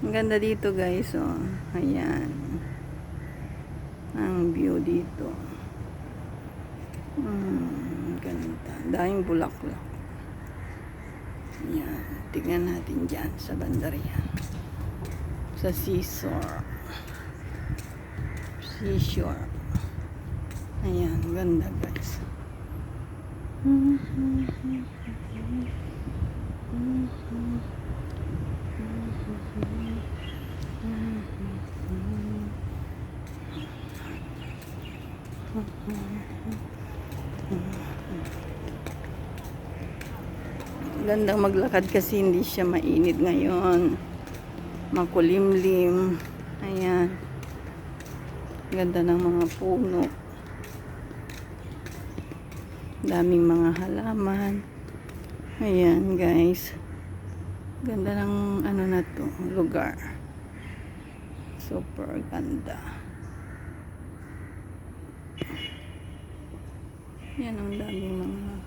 Ang ganda dito guys, oh. Ayan. Ang view dito. Hmm, ganda. Daming bulaklak. Ayan. Tignan natin dyan sa bandarian. Sa seashore. Seashore. Ayan, ganda guys. Gandang maglakad kasi hindi siya mainit ngayon. Makulimlim. Ayan. Ganda ng mga puno. Daming mga halaman. Ayan guys. Ganda ng ano na to, lugar. Super ganda. Yan ang daming mga